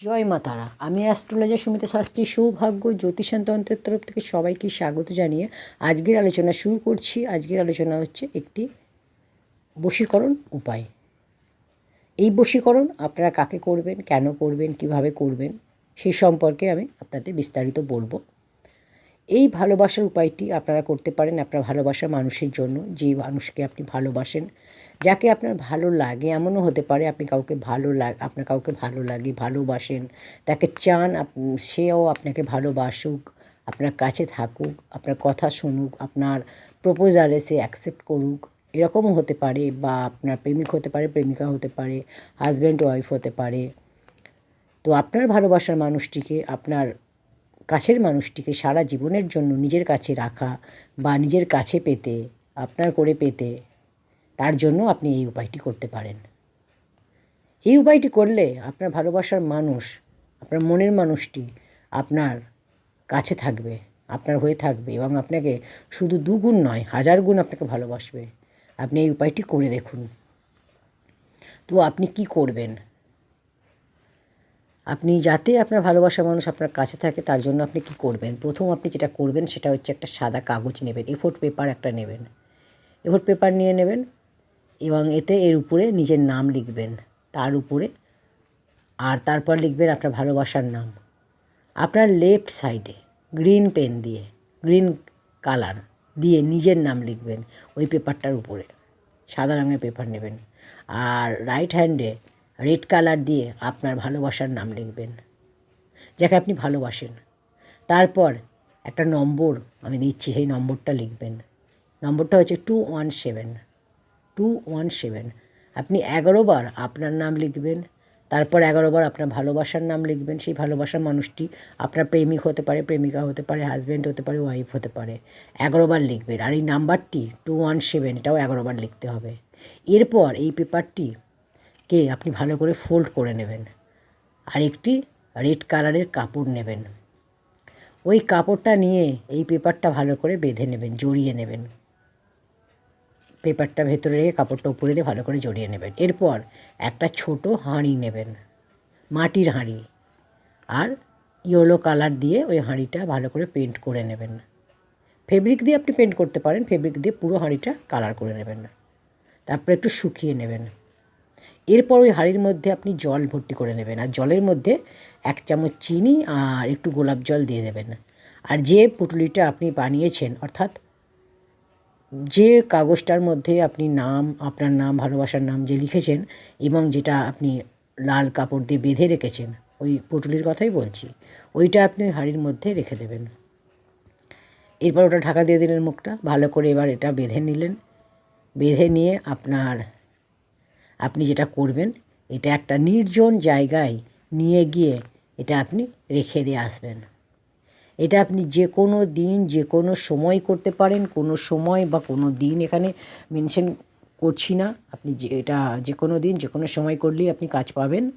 জয় মা তারা। আমি অ্যাস্ট্রোলজার সুমিতা শাস্ত্রী, সৌভাগ্য জ্যোতিষান তন্ত্রের তরফ থেকে সবাইকে স্বাগত জানিয়ে আজকের আলোচনা শুরু করছি। আজকের আলোচনা হচ্ছে একটি বশীকরণ উপায়। এই বশীকরণ আপনারা কাকে করবেন, কেন করবেন, কীভাবে করবেন সেই সম্পর্কে আমি আপনাদের বিস্তারিত বলব। এই ভালোবাসার উপায়টি আপনারা করতে পারেন আপনার ভালোবাসা মানুষের জন্য। যে মানুষকে আপনি ভালোবাসেন যাকে আপনার ভালো লাগে, এমনও হতে পারে আপনি কাউকে ভালো লাগ আপনার কাউকে ভালো লাগে, ভালোবাসেন, তাকে চান সেও আপনাকে ভালোবাসুক, আপনার কাছে থাকুক, আপনার কথা শুনুক, আপনার প্রপোজালে সে অ্যাকসেপ্ট করুক, এরকমও হতে পারে বা আপনার প্রেমিক হতে পারে, প্রেমিকা হতে পারে হাজব্যান্ড ওয়াইফ হতে পারে। তো আপনার ভালোবাসার মানুষটিকে, আপনার কাছের মানুষটিকে সারা জীবনের জন্য নিজের কাছে রাখা বা নিজের কাছে পেতে, আপনার করে পেতে তার জন্য আপনি এই উপায়টি করতে পারেন। এই উপায়টি করলে আপনার ভালোবাসার মানুষ, আপনার মনের মানুষটি আপনার কাছে থাকবে, আপনার হয়ে থাকবে এবং আপনাকে শুধু দুগুণ নয়, হাজার গুণ আপনাকে ভালোবাসবে। আপনি এই উপায়টি করে দেখুন। তো আপনি কি করবেন? আপনি যাতে আপনার ভালোবাসা মানুষ আপনার কাছে থাকে, তার জন্য আপনি কি করবেন? প্রথম আপনি যেটা করবেন, সেটা হচ্ছে একটা সাদা কাগজ নেবেন এফোর্ট পেপার একটা নেবেন। এফোর্ট পেপার নিয়ে নেবেন এবং এতে এর উপরে নিজের নাম লিখবেন। তার উপরে আর তারপর লিখবেন আপনার ভালোবাসার নাম। আপনার লেফট সাইডে গ্রিন পেন দিয়ে গ্রিন কালার দিয়ে নিজের নাম লিখবেন ওই পেপারটার উপরে। সাদা রঙের পেপার নেবেন। আর রাইট হ্যান্ডে রেড কালার দিয়ে আপনার ভালোবাসার নাম লিখবেন। যাকে আপনি ভালোবাসেন। তারপর একটা নম্বর আমি দিচ্ছি, সেই নম্বরটা লিখবেন। নম্বরটা হচ্ছে two one seven two one seven আপনি এগারো বার আপনার নাম লিখবেন, তারপর এগারো বার আপনার ভালোবাসার নাম লিখবেন, সেই ভালোবাসার মানুষটি আপনার প্রেমিক হতে পারে, প্রেমিকা হতে পারে হাজব্যান্ড হতে পারে ওয়াইফ হতে পারে। এগারো বার লিখবেন, আর এই নাম্বারটি টু ওয়ান সেভেন এটাও এগারো বার লিখতে হবে। এরপর এই পেপারটি কে আপনি ভালো করে ফোল্ড করে নেবেন। আর একটি রেড কালারের কাপড় নেবেন। ওই কাপড়টা নিয়ে এই পেপারটা ভালো করে বেঁধে নেবেন, জড়িয়ে নেবেন। পেপারটা ভেতরে রেখে কাপড়টা উপরে দিয়ে ভালো করে জড়িয়ে নেবেন। এরপর একটা ছোট হাঁড়ি নেবেন, মাটির হাঁড়ি, আর ইয়েলো কালার দিয়ে ওই হাঁড়িটা ভালো করে পেন্ট করে নেবেন। ফেব্রিক দিয়ে আপনি পেন্ট করতে পারেন ফেব্রিক দিয়ে পুরো হাঁড়িটা কালার করে নেবেন। তারপরে একটু শুকিয়ে নেবেন। এরপর ওই হাঁড়ির মধ্যে আপনি জল ভর্তি করে নেবেন, আর জলের মধ্যে এক চামচ চিনি আর একটু গোলাপ জল দিয়ে দেবেন। আর যে পুটুলিটা আপনি বানিয়েছেন, অর্থাৎ যে কাগজটার মধ্যে আপনি নাম, আপনার নাম, ভালোবাসার নাম যে লিখেছেন এবং যেটা আপনি লাল কাপড় দিয়ে বেঁধে রেখেছেন, ওই পুটুলির কথাই বলছি, ওইটা আপনি ওই হাঁড়ির মধ্যে রেখে দেবেন। এরপর ওটা ঢাকা দিয়ে দিলেন মুখটা, ভালো করে এবার এটা বেঁধে নিলেন। বেঁধে নিয়ে আপনার, আপনি যেটা করবেন, এটা একটা নির্জন জায়গায় নিয়ে গিয়ে এটা আপনি রেখে দিয়ে আসবেন। এটা আপনি যে কোনো দিন, যে কোনো সময় করতে পারেন, কোনো সময় বা কোনো দিন এখানে মেনশন করছি না। আপনি যে, এটা যে কোনো দিন, যে কোনো সময় করলেই আপনি কাজ পাবেন।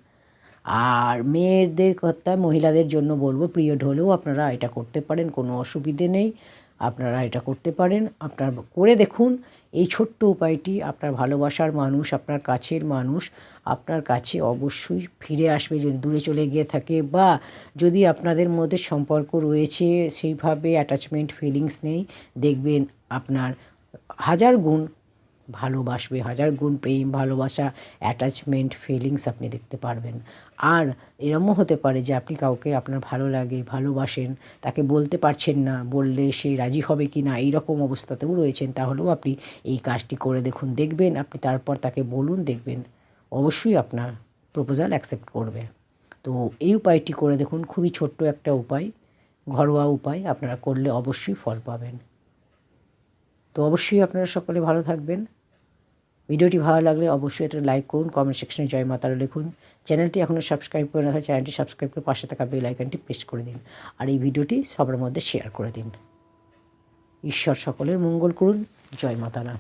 আর মেয়েদের কথা মহিলাদের জন্য বলব, পিরিয়ড হলেও আপনারা এটা করতে পারেন, কোনো অসুবিধে নেই। আপনারা এটা করতে পারেন। আপনার করে দেখুন, এই ছোট্ট উপায়টি আপনার ভালোবাসার মানুষ, আপনার কাছের মানুষ, আপনার কাছে অবশ্যই ফিরে আসবে যদি দূরে চলে গিয়ে থাকে বা যদি আপনাদের মধ্যে সম্পর্ক রয়েছে, সেইভাবে অ্যাটাচমেন্ট ফিলিংস নেই। দেখবেন আপনার হাজার গুণ ভালোবাসবে, হাজার গুণ প্রেম, ভালোবাসা অ্যাটাচমেন্ট ফিলিংস আপনি দেখতে পারবেন। আর এরমও হতে পারে যে আপনি কাউকে আপনার ভালো লাগে, ভালোবাসেন, তাকে বলতে পারছেন না, বললে সে রাজি হবে কি না এইরকম অবস্থাতেও রয়েছেন, তাহলেও আপনি এই কাজটি করে দেখুন, দেখবেন, আপনি তারপর তাকে বলুন, দেখবেন। অবশ্যই আপনার প্রপোজাল অ্যাকসেপ্ট করবে। তো এই উপায়টি করে দেখুন, খুবই ছোট্ট একটা উপায়, ঘরোয়া উপায় আপনারা করলে অবশ্যই ফল পাবেন। তো অবশ্যই আপনারা সকলে ভালো থাকবেন। ভিডিওটি ভালো লাগলে অবশ্যই এটা লাইক করুন কমেন্ট সেকশনে জয় মাতারা লিখুন। চ্যানেলটি এখনও সাবস্ক্রাইব করে না চ্যানেলটি সাবস্ক্রাইব করে পাশে থাকা বেল আইকনটি প্রেস করে দিন। আর এই ভিডিওটি সবার মধ্যে শেয়ার করে দিন। ঈশ্বর সকলের মঙ্গল করুন। জয় মাতারা